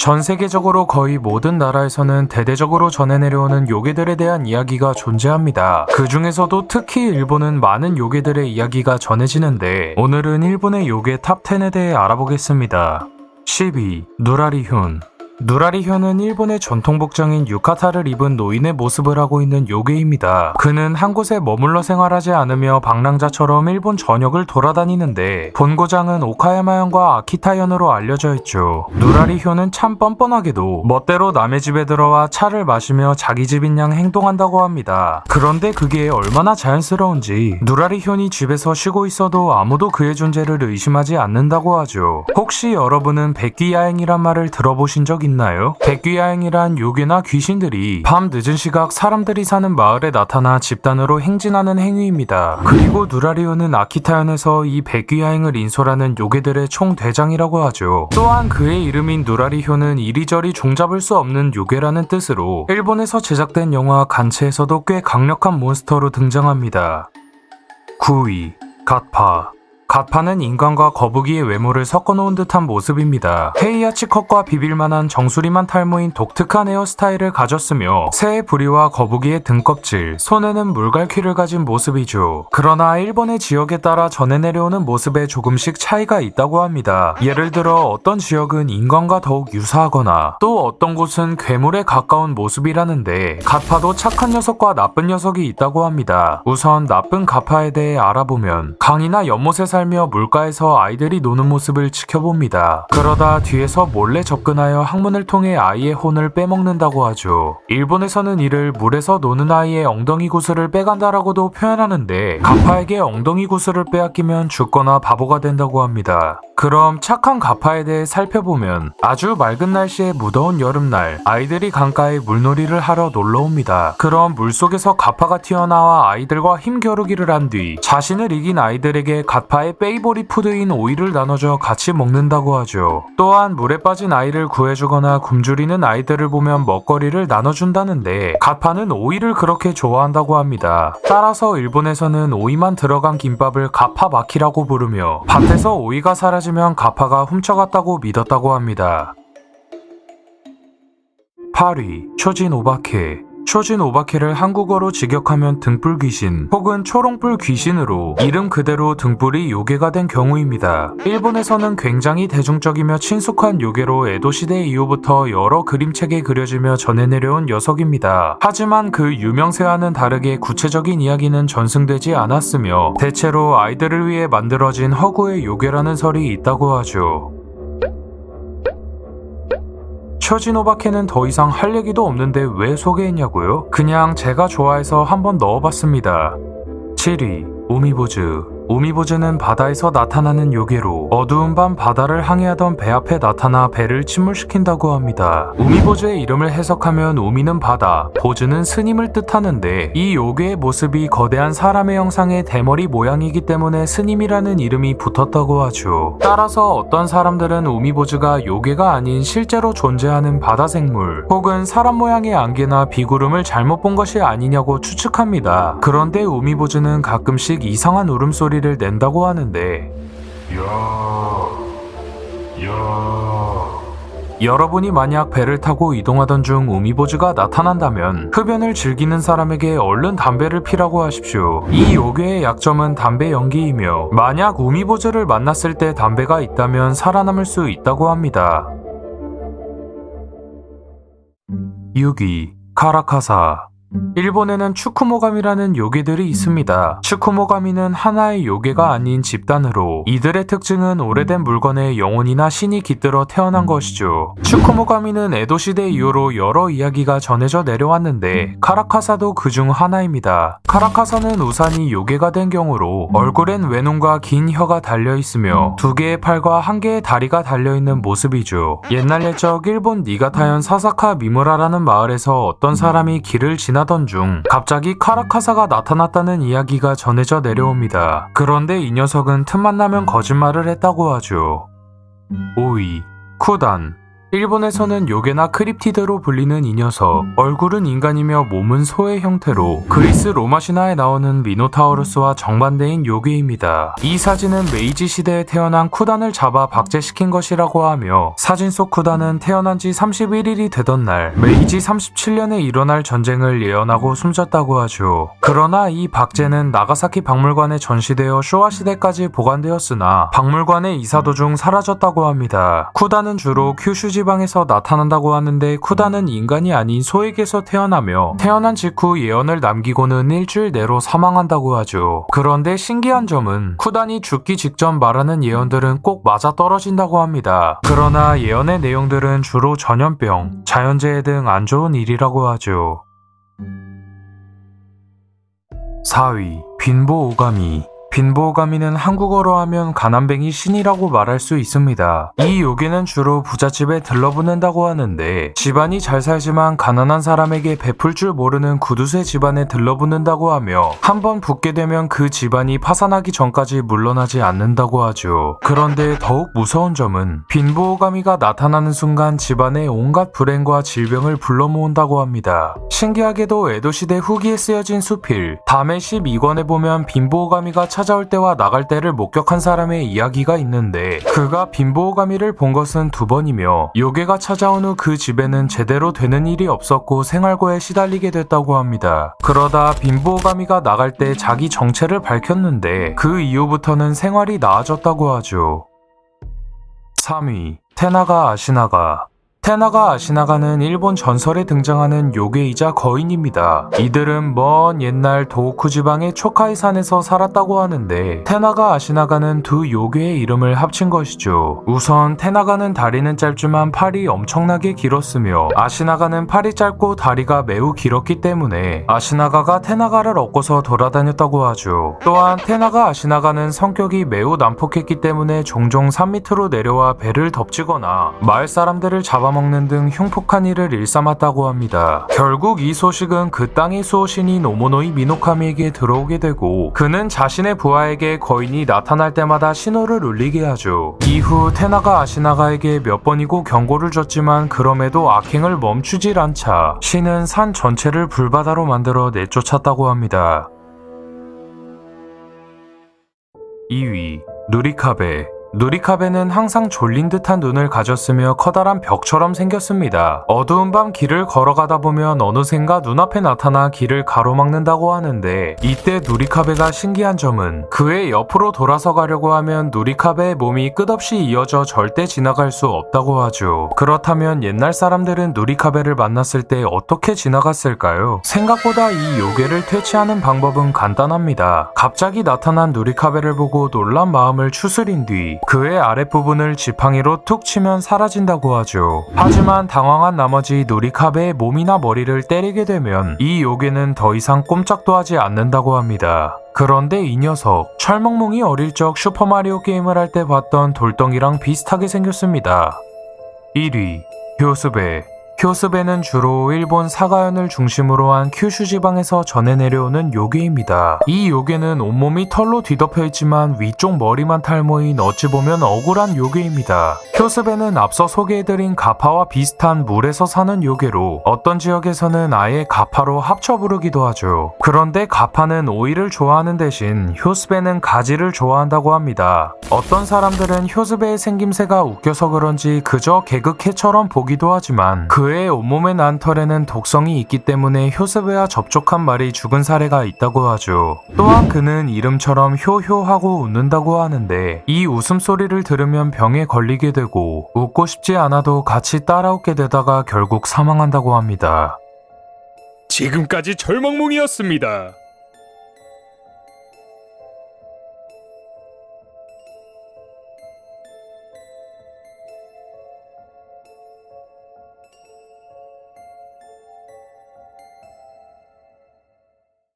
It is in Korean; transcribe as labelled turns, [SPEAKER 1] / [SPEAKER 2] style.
[SPEAKER 1] 전 세계적으로 거의 모든 나라에서는 대대적으로 전해 내려오는 요괴들에 대한 이야기가 존재합니다. 그 중에서도 특히 일본은 많은 요괴들의 이야기가 전해지는데 오늘은 일본의 요괴 탑 10에 대해 알아보겠습니다. 12. 누라리훈 누라리현은 일본의 전통 복장인 유카타를 입은 노인의 모습을 하고 있는 요괴입니다. 그는 한 곳에 머물러 생활하지 않으며 방랑자처럼 일본 전역을 돌아다니는데 본고장은 오카야마현과 아키타현으로 알려져 있죠. 누라리현은 참 뻔뻔하게도 멋대로 남의 집에 들어와 차를 마시며 자기 집인 양 행동한다고 합니다. 그런데 그게 얼마나 자연스러운지 누라리현이 집에서 쉬고 있어도 아무도 그의 존재를 의심하지 않는다고 하죠. 혹시 여러분은 백귀야행이란 말을 들어보신 적 있나요? 백귀야행이란 요괴나 귀신들이 밤 늦은 시각 사람들이 사는 마을에 나타나 집단으로 행진하는 행위입니다. 그리고 누라리오는 아키타현에서 이 백귀야행을 인솔하는 요괴들의 총대장이라고 하죠. 또한 그의 이름인 누라리효는 이리저리 종잡을 수 없는 요괴라는 뜻으로 일본에서 제작된 영화 간체에서도 꽤 강력한 몬스터로 등장합니다. 9위 갓파 갓파는 인간과 거북이의 외모를 섞어놓은 듯한 모습입니다. 헤이아치 컷과 비빌만한 정수리만 탈모인 독특한 헤어스타일을 가졌으며 새의 부리와 거북이의 등껍질, 손에는 물갈퀴를 가진 모습이죠. 그러나 일본의 지역에 따라 전해 내려오는 모습에 조금씩 차이가 있다고 합니다. 예를 들어 어떤 지역은 인간과 더욱 유사하거나 또 어떤 곳은 괴물에 가까운 모습이라는데 갓파도 착한 녀석과 나쁜 녀석이 있다고 합니다. 우선 나쁜 가파에 대해 알아보면 강이나 연못에 살며 물가에서 아이들이 노는 모습을 지켜봅니다. 그러다 뒤에서 몰래 접근하여 항문을 통해 아이의 혼을 빼먹는다고 하죠. 일본에서는 이를 물에서 노는 아이의 엉덩이 구슬을 빼간다라고도 표현하는데 가파에게 엉덩이 구슬을 빼앗기면 죽거나 바보가 된다고 합니다. 그럼 착한 가파에 대해 살펴보면 아주 맑은 날씨의 무더운 여름날 아이들이 강가에 물놀이를 하러 놀러 옵니다. 그럼 물속에서 가파가 튀어나와 아이들과 힘겨루기를 한 뒤 자신을 이긴 아이들에게 가파의 페이보리 푸드인 오이를 나눠줘 같이 먹는다고 하죠. 또한 물에 빠진 아이를 구해주거나 굶주리는 아이들을 보면 먹거리를 나눠준다는데 가파는 오이를 그렇게 좋아한다고 합니다. 따라서 일본에서는 오이만 들어간 김밥을 가파마키라고 부르며 밭에서 오이가 사라지면 가파가 훔쳐갔다고 믿었다고 합니다. 8위 초진 오바케 초진 오바케를 한국어로 직역하면 등불 귀신 혹은 초롱불 귀신으로 이름 그대로 등불이 요괴가 된 경우입니다. 일본에서는 굉장히 대중적이며 친숙한 요괴로 에도 시대 이후부터 여러 그림책에 그려지며 전해 내려온 녀석입니다. 하지만 그 유명세와는 다르게 구체적인 이야기는 전승되지 않았으며 대체로 아이들을 위해 만들어진 허구의 요괴라는 설이 있다고 하죠. 처지노바케는 더 이상 할 얘기도 없는데 왜 소개했냐고요? 그냥 제가 좋아해서 한번 넣어봤습니다. 7위 우미보즈 우미보즈는 바다에서 나타나는 요괴로 어두운 밤 바다를 항해하던 배 앞에 나타나 배를 침몰시킨다고 합니다. 우미보즈의 이름을 해석하면 우미는 바다, 보즈는 스님을 뜻하는데 이 요괴의 모습이 거대한 사람의 형상의 대머리 모양이기 때문에 스님이라는 이름이 붙었다고 하죠. 따라서 어떤 사람들은 우미보즈가 요괴가 아닌 실제로 존재하는 바다 생물 혹은 사람 모양의 안개나 비구름을 잘못 본 것이 아니냐고 추측합니다. 그런데 우미보즈는 가끔씩 이상한 울음소리 를 낸다고 하는데 여러분이 만약 배를 타고 이동하던 중 우미보즈가 나타난다면 흡연을 즐기는 사람에게 얼른 담배를 피라고 하십시오. 이 요괴의 약점은 담배 연기이며 만약 우미보즈를 만났을 때 담배가 있다면 살아남을 수 있다고 합니다. 6위 카라카사 일본에는 추쿠모가미라는 요괴들이 있습니다. 추쿠모가미는 하나의 요괴가 아닌 집단으로 이들의 특징은 오래된 물건에 영혼이나 신이 깃들어 태어난 것이죠. 추쿠모가미는 에도 시대 이후로 여러 이야기가 전해져 내려왔는데 카라카사도 그중 하나입니다. 카라카사는 우산이 요괴가 된 경우로 얼굴엔 외눈과 긴 혀가 달려 있으며 두 개의 팔과 한 개의 다리가 달려 있는 모습이죠. 옛날 옛적 일본 니가타현 사사카 미무라라는 마을에서 어떤 사람이 길을 지나 지나던 중 갑자기 카라카사가 나타났다는 이야기가 전해져 내려옵니다. 그런데 이 녀석은 틈만 나면 거짓말을 했다고 하죠. 5위 쿠단 일본에서는 요괴나 크립티드로 불리는 이 녀석 얼굴은 인간이며 몸은 소의 형태로 그리스 로마 신화에 나오는 미노타우루스와 정반대인 요괴입니다. 이 사진은 메이지 시대에 태어난 쿠단을 잡아 박제시킨 것이라고 하며 사진 속 쿠단은 태어난 지 31일이 되던 날 메이지 37년에 일어날 전쟁을 예언하고 숨졌다고 하죠. 그러나 이 박제는 나가사키 박물관에 전시되어 쇼와 시대까지 보관되었으나 박물관의 이사 도중 사라졌다고 합니다. 쿠단은 주로 큐슈 지 방에서 나타난다고 하는데 쿠단은 인간이 아닌 소에게서 태어나며 태어난 직후 예언을 남기고는 일주일 내로 사망한다고 하죠. 그런데 신기한 점은 쿠단이 죽기 직전 말하는 예언들은 꼭 맞아 떨어진다고 합니다. 그러나 예언의 내용들은 주로 전염병, 자연재해 등 안 좋은 일이라고 하죠. 4위 빈보 오가미 빈보 오가미는 한국어로 하면 가난뱅이 신이라고 말할 수 있습니다. 이 요괴는 주로 부잣집에 들러붙는다고 하는데 집안이 잘 살지만 가난한 사람에게 베풀 줄 모르는 구두쇠 집안에 들러붙는다고 하며 한번 붙게 되면 그 집안이 파산하기 전까지 물러나지 않는다고 하죠. 그런데 더욱 무서운 점은 빈보 오가미가 나타나는 순간 집안에 온갖 불행과 질병을 불러 모은다고 합니다. 신기하게도 에도시대 후기에 쓰여진 수필 밤의 12권에 보면 빈보오가미가 찾아올 때와 나갈 때를 목격한 사람의 이야기가 있는데 그가 빈보오가미를 본 것은 두 번이며 요괴가 찾아온 후 그 집에는 제대로 되는 일이 없었고 생활고에 시달리게 됐다고 합니다. 그러다 빈보오가미가 나갈 때 자기 정체를 밝혔는데 그 이후부터는 생활이 나아졌다고 하죠. 3위 테나가 아시나가 테나가 아시나가는 일본 전설에 등장하는 요괴이자 거인입니다. 이들은 먼 옛날 도호쿠 지방의 초카이 산에서 살았다고 하는데 테나가 아시나가는 두 요괴의 이름을 합친 것이죠. 우선 테나가는 다리는 짧지만 팔이 엄청나게 길었으며 아시나가는 팔이 짧고 다리가 매우 길었기 때문에 아시나가가 테나가를 얻고서 돌아다녔다고 하죠. 또한 테나가 아시나가는 성격이 매우 난폭했기 때문에 종종 산 밑으로 내려와 배를 덮치거나 마을 사람들을 잡아먹 는 등 흉폭한 일을 일삼았다고 합니다. 결국 이 소식은 그 땅의 수호신인 오모노이 미노카미에게 들어오게 되고 그는 자신의 부하에게 거인이 나타날 때마다 신호를 울리게 하죠. 이후 테나가 아시나가에게 몇 번이고 경고를 줬지만 그럼에도 악행을 멈추질 않자 신은 산 전체를 불바다로 만들어 내쫓았다고 합니다. 2위 누리카베 누리카베는 항상 졸린 듯한 눈을 가졌으며 커다란 벽처럼 생겼습니다. 어두운 밤 길을 걸어가다 보면 어느샌가 눈앞에 나타나 길을 가로막는다고 하는데 이때 누리카베가 신기한 점은 그의 옆으로 돌아서 가려고 하면 누리카베의 몸이 끝없이 이어져 절대 지나갈 수 없다고 하죠. 그렇다면 옛날 사람들은 누리카베를 만났을 때 어떻게 지나갔을까요? 생각보다 이 요괴를 퇴치하는 방법은 간단합니다. 갑자기 나타난 누리카베를 보고 놀란 마음을 추스린 뒤 그의 아랫부분을 지팡이로 툭 치면 사라진다고 하죠. 하지만 당황한 나머지 누리카베의 몸이나 머리를 때리게 되면 이 요괴는 더 이상 꼼짝도 하지 않는다고 합니다. 그런데 이 녀석 철멍멍이 어릴 적 슈퍼마리오 게임을 할 때 봤던 돌덩이랑 비슷하게 생겼습니다. 1위 효스베 효스베는 주로 일본 사가현을 중심으로 한 큐슈 지방에서 전해 내려오는 요괴입니다. 이 요괴는 온몸이 털로 뒤덮여 있지만 위쪽 머리만 탈모인 어찌 보면 억울한 요괴입니다. 효스베는 앞서 소개해드린 가파와 비슷한 물에서 사는 요괴로 어떤 지역에서는 아예 가파로 합쳐 부르기도 하죠. 그런데 가파는 오이를 좋아하는 대신 효스베는 가지를 좋아한다고 합니다. 어떤 사람들은 효스베의 생김새가 웃겨서 그런지 그저 개그캐처럼 보기도 하지만 그의 온몸의 난 털에는 독성이 있기 때문에 효스베와 접촉한 말이 죽은 사례가 있다고 하죠. 또한 그는 이름처럼 효효하고 웃는다고 하는데 이 웃음소리를 들으면 병에 걸리게 되고 웃고 싶지 않아도 같이 따라 웃게 되다가 결국 사망한다고 합니다.
[SPEAKER 2] 지금까지 절멍몽이었습니다.